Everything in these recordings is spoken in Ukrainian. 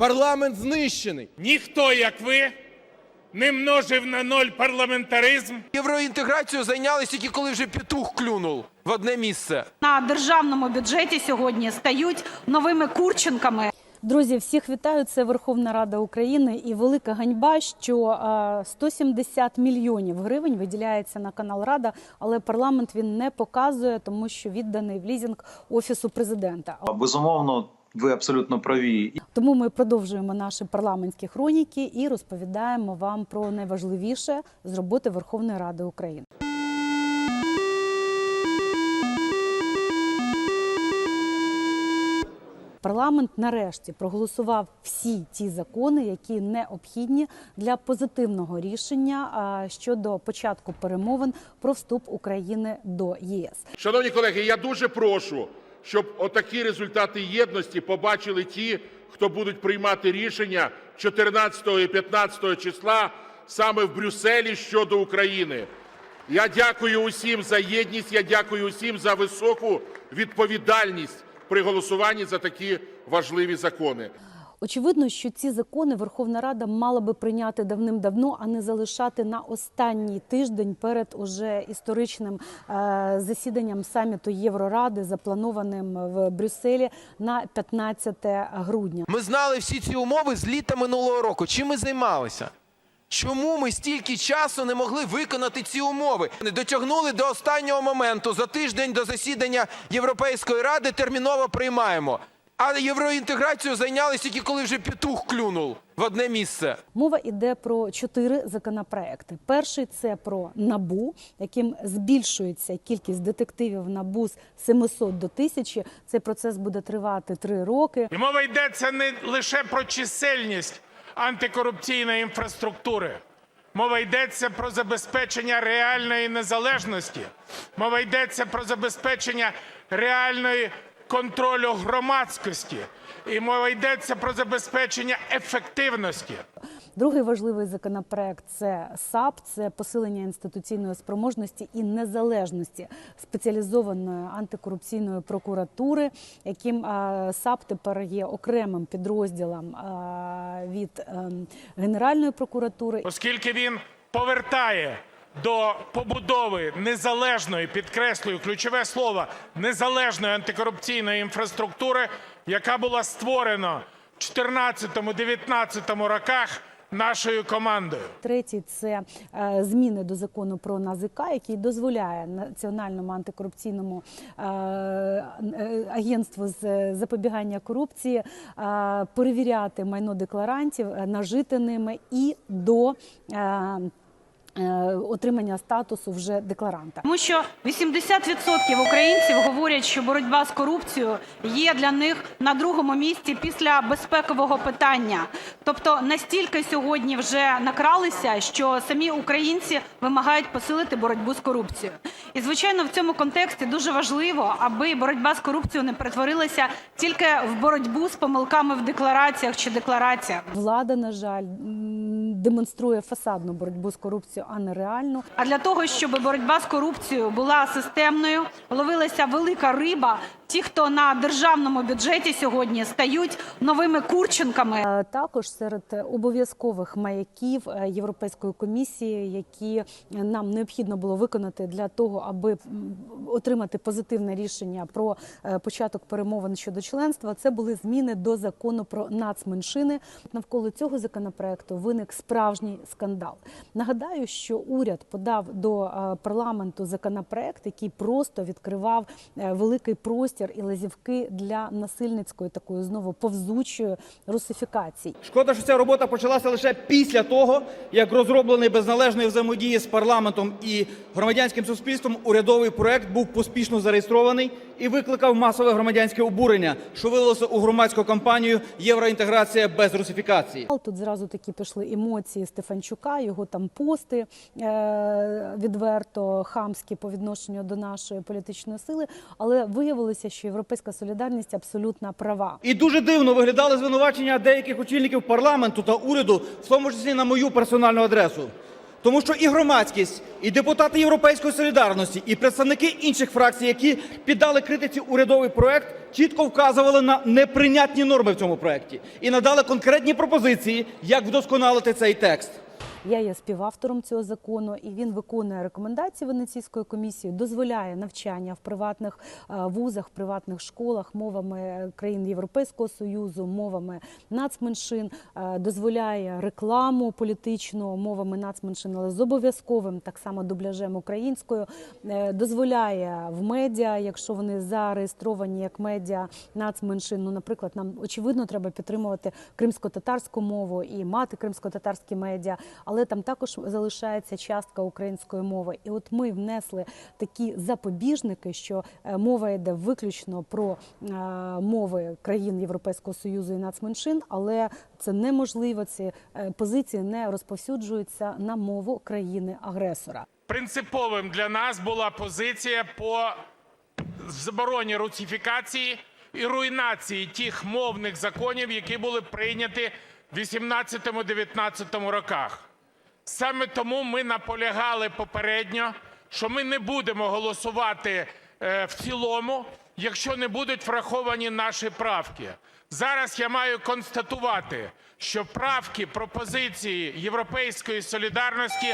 Парламент знищений. Ніхто, як ви, не множив на ноль парламентаризм. Євроінтеграцією зайнялися тільки коли вже петух клюнув в одне місце. на державному бюджеті сьогодні стають новими Курченками. Друзі, всіх вітаю. Це Верховна Рада України і велика ганьба, що е, 170 мільйонів гривень виділяється на канал Рада, але парламент він не показує, тому що відданий в лізинг офісу президента. Безумовно, ви абсолютно праві. Тому ми продовжуємо наші парламентські хроніки і розповідаємо вам про найважливіше з роботи Верховної Ради України. Парламент нарешті проголосував всі ті закони, які необхідні для позитивного рішення щодо початку перемовин про вступ України до ЄС. Шановні колеги, я дуже прошу, щоб отакі результати єдності побачили ті, хто будуть приймати рішення 14 і 15 числа саме в Брюсселі щодо України. Я дякую усім за єдність, я дякую усім за високу відповідальність при голосуванні за такі важливі закони. Очевидно, що ці закони Верховна Рада мала би прийняти давним-давно, а не залишати на останній тиждень перед уже історичним е, засіданням саміту Євроради, запланованим в Брюсселі на 15 грудня. Ми знали всі ці умови з літа минулого року. Чим ми займалися? Чому ми стільки часу не могли виконати ці умови? Не дотягнули до останнього моменту. За тиждень до засідання Європейської ради терміново приймаємо. А євроінтеграцією зайнялися тільки коли вже петух клюнув в одне місце. Мова йде про чотири законопроекти. Перший це про набу, яким збільшується кількість детективів набу з 700 до 1000. Цей процес буде тривати три роки. І мова йдеться не лише про чисельність антикорупційної інфраструктури. Мова йдеться про забезпечення реальної незалежності. Мова йдеться про забезпечення реальної контролю громадськості. І мова йдеться про забезпечення ефективності. Другий важливий законопроект це САП, це посилення інституційної спроможності і незалежності спеціалізованої антикорупційної прокуратури, яким САП тепер є окремим підрозділом від ем, Генеральної прокуратури. оскільки він повертає до побудови незалежної, підкреслюю ключове слово, незалежної антикорупційної інфраструктури, яка була створена в 2014-2019 роках нашою командою. Третій це е, зміни до закону про НАЗК, який дозволяє Національному антикорупційному е, е, агентству з запобігання корупції перевіряти майно декларантів нажити ними і до. Е, Отримання статусу вже декларанта. Тому що 80% українців говорять, що боротьба з корупцією є для них на другому місці після безпекового питання. Тобто настільки сьогодні вже накралися, що самі українці вимагають посилити боротьбу з корупцією. І звичайно, в цьому контексті дуже важливо, аби боротьба з корупцією не перетворилася тільки в боротьбу з помилками в деклараціях чи деклараціях. Влада, на жаль, демонструє фасадну боротьбу з корупцією, а не реальну. А для того, щоб боротьба з корупцією була системною, ловилася велика риба. Ті, хто на державному бюджеті сьогодні стають новими Курченками. Е, Також серед обов'язкових маяків е, Європейської комісії, які нам необхідно було виконати для того, аби отримати позитивне рішення про е, початок перемовин щодо членства, це були зміни до закону про нацменшини. Навколо цього законопроекту виник справжній скандал. Нагадаю, що уряд подав до е, парламенту законопроект, який просто відкривав е, великий простір і лазівки для насильницької такої знову повзучої русифікації. Шкода, що ця робота почалася лише після того, як розроблений без належної взаємодії з парламентом і громадянським суспільством урядовий проект був поспішно зареєстрований і викликав масове громадянське обурення, що вилилося у громадську кампанію Євроінтеграція без русифікації. Тут зразу такі пішли емоції Стефанчука, його там пости е- відверто хамські по відношенню до нашої політичної сили. Але виявилося, що європейська солідарність абсолютно права. І дуже дивно виглядали звинувачення деяких очільників парламенту та уряду, в тому числі на мою персональну адресу. Тому що і громадськість, і депутати Європейської солідарності, і представники інших фракцій, які піддали критиці урядовий проект, чітко вказували на неприйнятні норми в цьому проєкті і надали конкретні пропозиції, як вдосконалити цей текст. Я є співавтором цього закону, і він виконує рекомендації Венеційської комісії, дозволяє навчання в приватних е, вузах, в приватних школах мовами країн Європейського союзу, мовами нацменшин, е, дозволяє рекламу політичну мовами нацменшин, але з обов'язковим так само дубляжем українською, е, дозволяє в медіа, якщо вони зареєстровані як медіа нацменшин. Ну, наприклад, нам очевидно треба підтримувати кримсько-татарську мову і мати кримсько-татарські медіа, але там також залишається частка української мови. І от ми внесли такі запобіжники, що е, мова йде виключно про е, мови країн Європейського союзу і нацменшин, але це неможливо. Ці е, позиції не розповсюджуються на мову країни-агресора. Принциповим для нас була позиція по забороні русифікації і руйнації тих мовних законів, які були прийняті в 18-19 роках. Саме тому ми наполягали попередньо, що ми не будемо голосувати е, в цілому, якщо не будуть враховані наші правки. Зараз я маю констатувати, що правки, пропозиції Європейської солідарності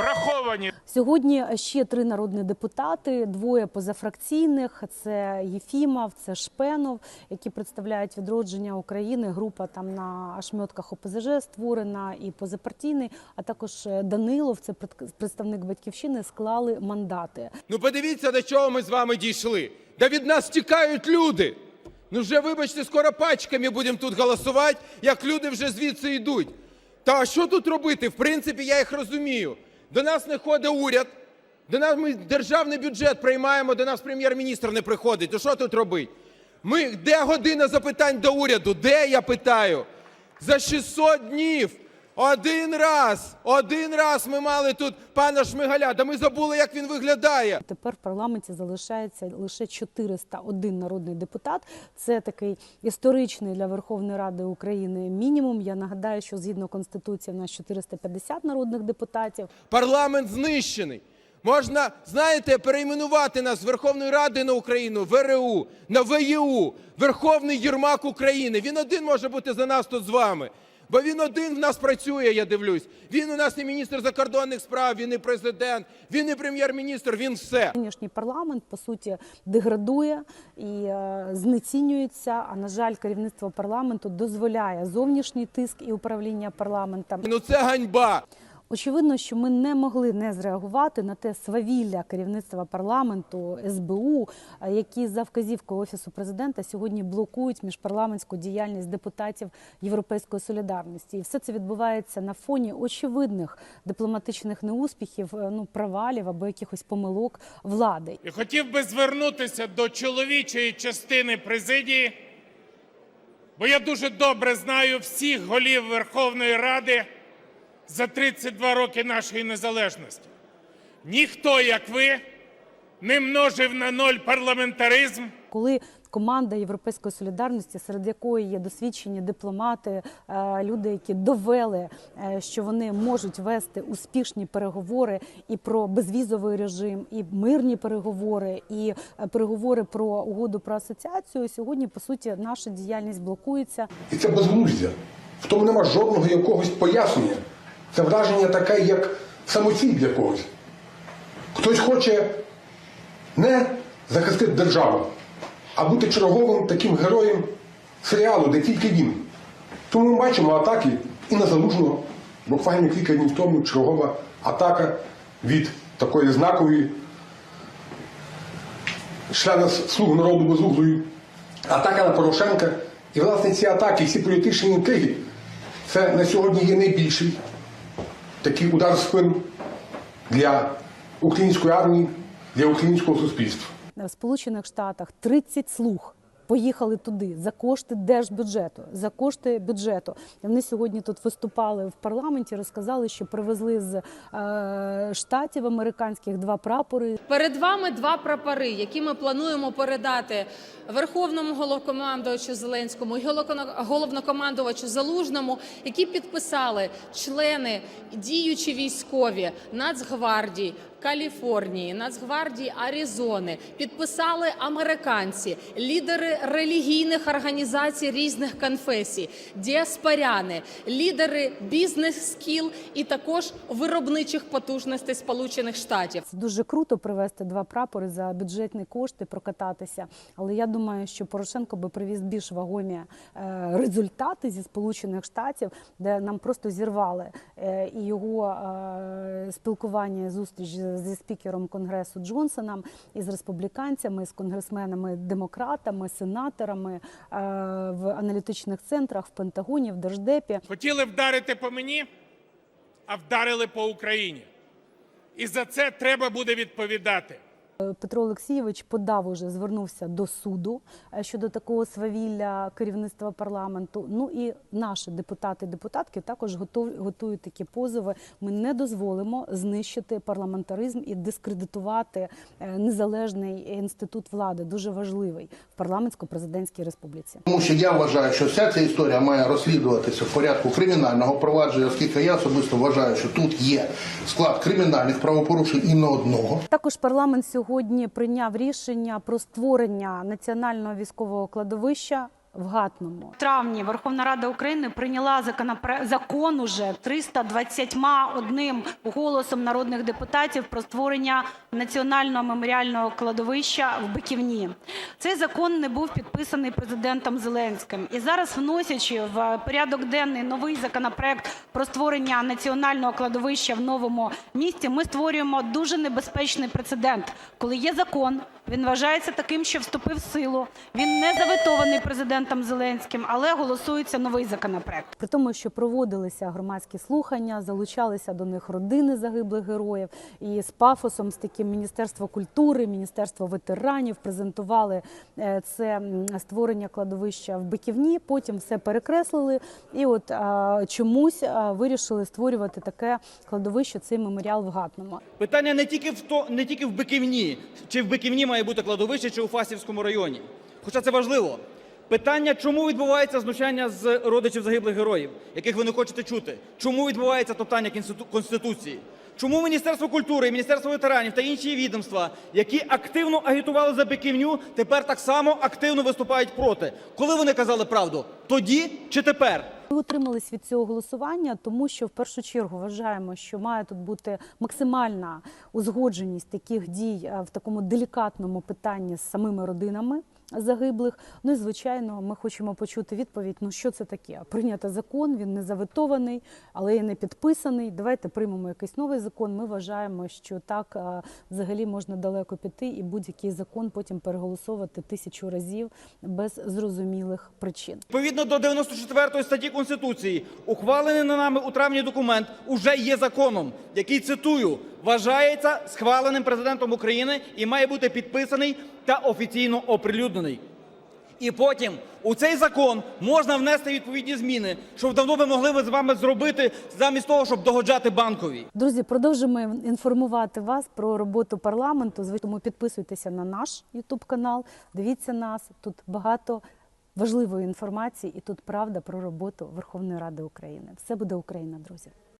враховані. Сьогодні ще три народні депутати, двоє позафракційних. Це Єфімов, це Шпенов, які представляють відродження України. Група там на ашмьотках ОПЗЖ створена і позапартійний, а також Данилов, це пред- представник батьківщини, склали мандати. Ну подивіться, до чого ми з вами дійшли. Да від нас тікають люди. Ну вже, вибачте, скоро пачками будемо тут голосувати, як люди вже звідси йдуть. Та що тут робити? В принципі, я їх розумію. До нас не ходить уряд, до нас ми державний бюджет приймаємо, до нас прем'єр-міністр не приходить. То що тут робити? Ми, де година запитань до уряду? Де я питаю? За 600 днів. Один раз, один раз ми мали тут пана Шмигаля, да ми забули, як він виглядає. Тепер в парламенті залишається лише 401 народний депутат. Це такий історичний для Верховної Ради України мінімум. Я нагадаю, що згідно конституції в нас 450 народних депутатів. Парламент знищений. Можна, знаєте, перейменувати нас з Верховної Ради на Україну, ВРУ, на ВЄУ, Верховний Єрмак України. Він один може бути за нас тут з вами. Бо він один в нас працює, я дивлюсь. Він у нас не міністр закордонних справ, він і президент, він і прем'єр-міністр, він все. Нинішній парламент по суті деградує і е, знецінюється. А на жаль, керівництво парламенту дозволяє зовнішній тиск і управління парламентом. Ну це ганьба. Очевидно, що ми не могли не зреагувати на те свавілля керівництва парламенту СБУ, е, які за вказівкою офісу президента сьогодні блокують міжпарламентську діяльність депутатів Європейської солідарності. І все це відбувається на фоні очевидних дипломатичних неуспіхів, е, ну провалів або якихось помилок влади. І хотів би звернутися до чоловічої частини президії, бо я дуже добре знаю всіх голів Верховної Ради за 32 роки нашої незалежності. Ніхто, як ви, не множив на ноль парламентаризм. Коли команда Європейської солідарності, серед якої є досвідчені дипломати, е, люди, які довели, е, що вони можуть вести успішні переговори і про безвізовий режим, і мирні переговори, і е, переговори про угоду про асоціацію. Сьогодні по суті наша діяльність блокується. І це безглуздя. В тому нема жодного якогось пояснення. Це враження таке, як самоціль для когось. Хтось хоче не захистити державу, а бути черговим таким героєм серіалу, де тільки він. Тому ми бачимо атаки і на залужного. Буквально кілька днів тому чергова атака від такої знакової члена Слуг народу безуглої, атака на Порошенка. І, власне, ці атаки, всі політичні інтриги, це на сьогодні є найбільший такий удар в для української армії, для українського суспільства. В Сполучених Штатах 30 слуг поїхали туди за кошти держбюджету, за кошти бюджету. І Вони сьогодні тут виступали в парламенті, розказали, що привезли з е, штатів американських два прапори. Перед вами два прапори, які ми плануємо передати Верховному головнокомандувачу Зеленському і головнокомандувачу Залужному, які підписали члени діючі військові Нацгвардії, Каліфорнії, Нацгвардії Аризони, підписали американці, лідери релігійних організацій різних конфесій, діаспоряни, лідери бізнес-скіл і також виробничих потужностей Сполучених Штатів. Це дуже круто привезти два прапори за бюджетні кошти, прокататися. Але я думаю, що Порошенко би привіз більш вагомі е, результати зі Сполучених Штатів, де нам просто зірвали е, і його е, спілкування, зустріч зі спікером Конгресу Джонсоном, і з республіканцями, з конгресменами, демократами, сенаторами е, в аналітичних центрах, в Пентагоні, в Держдепі. Хотіли вдарити по мені, а вдарили по Україні. І за це треба буде відповідати. Петро Олексійович подав уже звернувся до суду е, щодо такого свавілля керівництва парламенту. Ну і наші депутати, депутатки також готують такі позови. Ми не дозволимо знищити парламентаризм і дискредитувати е, незалежний інститут влади, дуже важливий в парламентсько-президентській республіці. Тому що я вважаю, що вся ця історія має розслідуватися в порядку кримінального провадження, оскільки я особисто вважаю, що тут є склад кримінальних правопорушень і не одного. Також парламент сьогодні прийняв рішення про створення національного військового кладовища в Гатному. В травні Верховна Рада України прийняла законопроект, закон уже 321 голосом народних депутатів про створення національного меморіального кладовища в Биківні. Цей закон не був підписаний президентом Зеленським. І зараз, вносячи в порядок денний новий законопроект про створення національного кладовища в новому місті, ми створюємо дуже небезпечний прецедент, коли є закон. Він вважається таким, що вступив в силу. Він не заветований президентом Зеленським, але голосується новий законопроект. При тому, що проводилися громадські слухання, залучалися до них родини загиблих героїв, і з пафосом, з таким Міністерство культури, Міністерство ветеранів презентували е, це створення кладовища в Биківні. Потім все перекреслили, і от а, чомусь а, вирішили створювати таке кладовище, цей меморіал в Гатному. Питання не тільки в то, не тільки в Биківні, чи в Биківні має бути кладовище, чи у Фастівському районі. Хоча це важливо. Питання, чому відбувається знущання з родичів загиблих героїв, яких ви не хочете чути? Чому відбувається топтання Конституції? Чому Міністерство культури, Міністерство ветеранів та інші відомства, які активно агітували за Биківню, тепер так само активно виступають проти? Коли вони казали правду? Тоді чи тепер? Ми утримались від цього голосування, тому що в першу чергу вважаємо, що має тут бути максимальна узгодженість таких дій е, в такому делікатному питанні з самими родинами загиблих. Ну і звичайно, ми хочемо почути відповідь: ну що це таке? Прийнято закон, він не заветований, але і не підписаний. Давайте приймемо якийсь новий закон. Ми вважаємо, що так взагалі можна далеко піти, і будь-який закон потім переголосовувати тисячу разів без зрозумілих причин. Відповідно до 94 статті Конституції, ухвалений на нами у травні документ уже є законом, який цитую вважається схваленим президентом України і має бути підписаний та офіційно оприлюднений. І потім у цей закон можна внести відповідні зміни, що давно би могли ви з вами зробити замість того, щоб догоджати банковій. Друзі, продовжуємо інформувати вас про роботу парламенту. Тому підписуйтеся на наш Ютуб канал, дивіться нас. Тут багато важливої інформації, і тут правда про роботу Верховної Ради України. Все буде Україна, друзі.